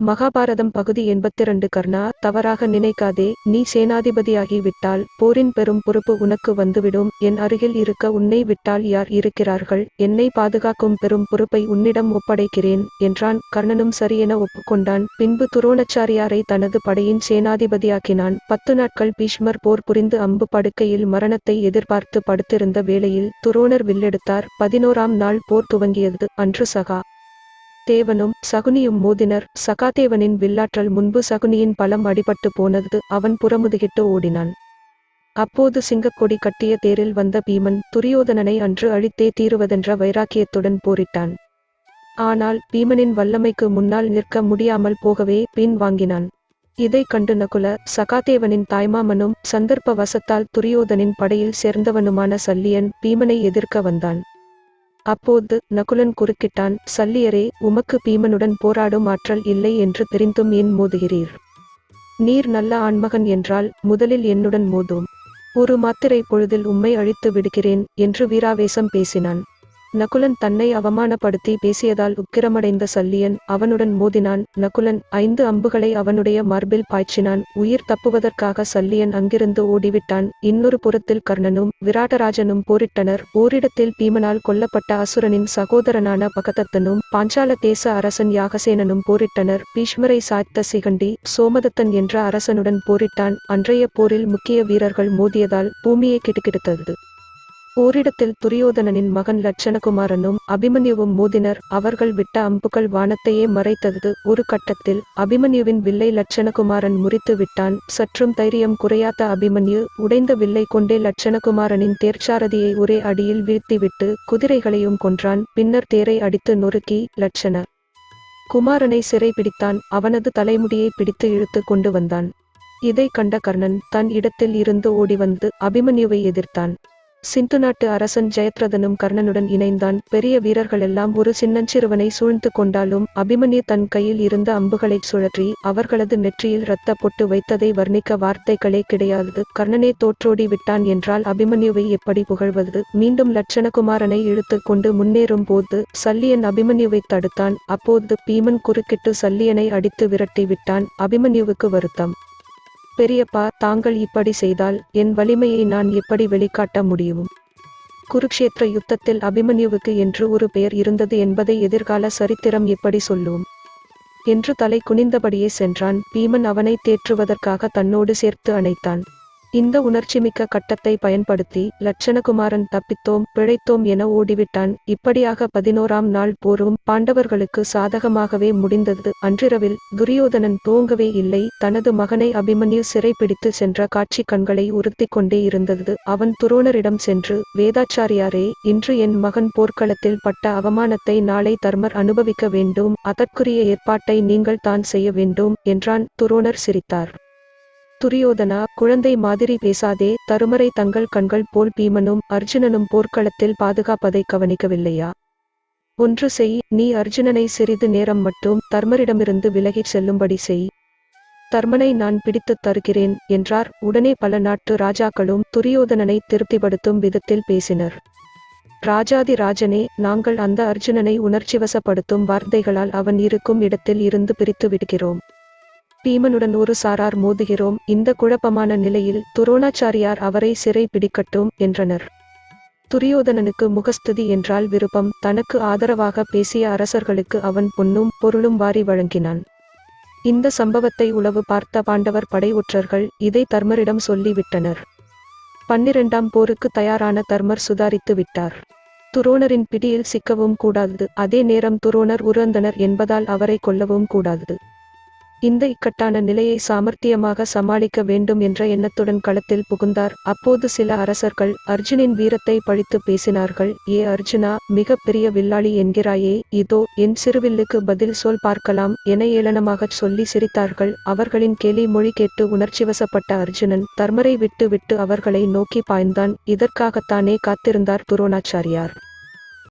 மகாபாரதம் பகுதி எண்பத்திரண்டு. கர்ணா தவறாக நினைக்காதே நீ சேனாதிபதியாகி விட்டால் போரின் பெரும் பொறுப்பு உனக்கு வந்துவிடும். என் அருகில் இருக்க உன்னை விட்டால் யார் இருக்கிறார்கள்? என்னை பாதுகாக்கும் பெரும் பொறுப்பை உன்னிடம் ஒப்படைக்கிறேன் என்றான். கர்ணனும் சரியென ஒப்புக்கொண்டான். பின்பு துரோணச்சாரியாரை தனது படையின் சேனாதிபதியாக்கினான். பத்து நாட்கள் பீஷ்மர் போர் புரிந்து அம்பு படுக்கையில் மரணத்தை எதிர்பார்த்து படுத்திருந்த வேளையில் துரோணர் வில்லெடுத்தார். பதினோராம் நாள் போர் துவங்கியது. அன்று சகா தேவனும் சகுனியும் மோதினர். சகாதேவனின் வில்லாற்றல் முன்பு சகுனியின் பலம் அடிபட்டு போனது. அவன் புறமுதுகிட்டு ஓடினான். அப்போது சிங்கக்கொடி கட்டிய தேரில் வந்த பீமன் துரியோதனனை அன்று அழித்தே தீருவதென்ற வைராக்கியத்துடன் போரிட்டான். ஆனால் பீமனின் வல்லமைக்கு முன்னால் நிற்க முடியாமல் போகவே பின் வாங்கினான். இதை கண்டு நகுல சகாதேவனின் தாய்மாமனும் சந்தர்ப்ப வசத்தால் துரியோதனின் படையில் சேர்ந்தவனுமான சல்லியன் பீமனை எதிர்க்க வந்தான். அப்போது நகுலன் குறுக்கிட்டான் சல்லியரே உமக்கு பீமனுடன் போராடும் ஆற்றல் இல்லை என்று தெரிந்தும் ஏன் மோதுகிறீர்? நீர் நல்ல ஆண்மகன் என்றால் முதலில் என்னுடன் மோதும். ஒரு மாத்திரை பொழுதில் உம்மை அழித்து விடுகிறேன் என்று வீராவேசம் பேசினான். நகுலன் தன்னை அவமானப்படுத்தி பேசியதால் உக்கிரமடைந்த சல்லியன் அவனுடன் மோதினான். நகுலன் ஐந்து அம்புகளை அவனுடைய மார்பில் பாய்ச்சினான். உயிர் தப்புவதற்காக சல்லியன் அங்கிருந்து ஓடிவிட்டான். இன்னொரு புறத்தில் கர்ணனும் விராட்டராஜனும் போரிட்டனர். ஓரிடத்தில் பீமனால் கொல்லப்பட்ட அசுரனின் சகோதரனான பகதத்தனும் பாஞ்சால தேச அரசன் யாகசேனனும் போரிட்டனர். பீஷ்மரை சாய்த்த சிகண்டி சோமதத்தன் என்ற அரசனுடன் போரிட்டான். அன்றைய போரில் முக்கிய வீரர்கள் மோதியதால் பூமியை கிட்டுக்கிடுத்தது ஓரிடத்தில் துரியோதனனின் மகன் லட்சணகுமாரனும் அபிமன்யுவும் மோதினர். அவர்கள் விட்ட அம்புகள் வானத்தையே மறைத்தது. ஒரு கட்டத்தில் அபிமன்யுவின் வில்லை லட்சணகுமாரன் முறித்து விட்டான். சற்றும் தைரியம் குறையாத அபிமன்யு உடைந்த வில்லை கொண்டே லட்சணகுமாரனின் தேர்ச்சாரதியை ஒரே அடியில் வீழ்த்திவிட்டு குதிரைகளையும் கொன்றான். பின்னர் தேரை அடித்து நொறுக்கி லட்சண குமாரனை சிறை பிடித்தான். அவனது தலைமுடியை பிடித்து இழுத்து கொண்டு வந்தான். இதை கண்ட கர்ணன் தன் இடத்தில் இருந்து ஓடிவந்து அபிமன்யுவை எதிர்த்தான். சிந்து நாட்டு அரசன் ஜெயத்ரதனும் கர்ணனுடன் இணைந்தான். பெரிய வீரர்களெல்லாம் ஒரு சின்னஞ்சிறுவனை சூழ்ந்து கொண்டாலும் அபிமன்யு தன் கையில் இருந்த அம்புகளைச் சுழற்றி அவர்களது நெற்றியில் இரத்த பொட்டு வைத்ததை வர்ணிக்க வார்த்தைகளே கிடையாது. கர்ணனே தோற்றோடி விட்டான் என்றால் அபிமன்யுவை எப்படி புகழ்வது? மீண்டும் லட்சணகுமாரனை இழுத்து கொண்டு முன்னேறும் போது சல்லியன் அபிமன்யுவை தடுத்தான். அப்போது பீமன் குறுக்கிட்டு சல்லியனை அடித்து விரட்டி விட்டான். அபிமன்யுவுக்கு வருத்தம். பெரியப்பா தாங்கள் இப்படி செய்தால் என் வலிமையை நான் எப்படி வெளிக்காட்ட முடியும்? குருக்ஷேத்திர யுத்தத்தில் அபிமன்யுவுக்கு என்று ஒரு பெயர் இருந்தது என்பதை எதிர்கால சரித்திரம் எப்படி சொல்லும்? என்று தலை குனிந்தபடியே சென்றான். பீமன் அவனை தேற்றுவதற்காக தன்னோடு சேர்த்து அணைத்தான். இந்த உணர்ச்சிமிக்க கட்டத்தை பயன்படுத்தி லட்சணகுமாரன் தப்பித்தோம் பிழைத்தோம் என ஓடிவிட்டான். இப்படியாக பதினோராம் நாள் போரும் பாண்டவர்களுக்கு சாதகமாகவே முடிந்தது. அன்றிரவில் துரியோதனன் தூங்கவே இல்லை. தனது மகனை அபிமன்யு சிறைப்பிடித்து சென்ற காட்சி கண்களை உறுத்தி கொண்டே இருந்தது. அவன் துரோணரிடம் சென்று வேதாச்சாரியாரே இன்று என் மகன் போர்க்களத்தில் பட்ட அவமானத்தை நாளை தர்மர் அனுபவிக்க வேண்டும். அதற்குரிய ஏற்பாட்டை நீங்கள் தான் செய்ய வேண்டும் என்றான் துரோணர் சிரித்தார். துரியோதனா குழந்தை மாதிரி பேசாதே தருமரை தங்கள் கண்கள் போல் பீமனும் அர்ஜுனனும் போர்க்களத்தில் பாதுகாப்பதை கவனிக்கவில்லையா? ஒன்று செய் நீ அர்ஜுனனை சிறிது நேரம் மட்டும் தர்மரிடமிருந்து விலகிச் செல்லும்படி செய். தர்மனை நான் பிடித்துத் தருகிறேன் என்றார். உடனே பல நாட்டு ராஜாக்களும் துரியோதனனை திருப்திப்படுத்தும் விதத்தில் பேசினர். ராஜாதி ராஜனே நாங்கள் அந்த அர்ஜுனனை உணர்ச்சிவசப்படுத்தும் வார்த்தைகளால் அவன் இருக்கும் இடத்தில் இருந்து பிரித்து விடுகிறோம். பீமனுடன் ஒரு சாரார் மோதுகிறோம். இந்த குழப்பமான நிலையில் துரோணாச்சாரியார் அவரை சிறை பிடிக்கட்டும் என்றனர். துரியோதனனுக்கு முகஸ்துதி என்றால் விருப்பம். தனக்கு ஆதரவாக பேசிய அரசர்களுக்கு அவன் பொன்னும் பொருளும் வாரி வழங்கினான். இந்த சம்பவத்தை உளவு பார்த்த பாண்டவர் படையுற்றர்கள் இதை தர்மரிடம் சொல்லிவிட்டனர். பன்னிரண்டாம் போருக்கு தயாரான தர்மர் சுதாரித்து விட்டார். துரோணரின் பிடியில் சிக்கவும் கூடாது. அதே நேரம் துரோணர் உறந்தனர் என்பதால் அவரை கொல்லவும் கூடாது. இந்த இக்கட்டான நிலையை சாமர்த்தியமாக சமாளிக்க வேண்டும் என்ற எண்ணத்துடன் களத்தில் புகுந்தார். அப்போது சில அரசர்கள் அர்ஜுனின் வீரத்தை பழித்து பேசினார்கள். ஏ அர்ஜுனா மிக பெரிய வில்லாளி என்கிறாயே இதோ என் சிறுவில்லுக்கு பதில் சொல் பார்க்கலாம் என ஏளனமாகச் சொல்லி சிரித்தார்கள். அவர்களின் கேலி மொழி கேட்டு உணர்ச்சிவசப்பட்ட அர்ஜுனன் தர்மரை விட்டு விட்டு அவர்களை நோக்கி பாய்ந்தான். இதற்காகத்தானே காத்திருந்தார் துரோணாச்சாரியார்.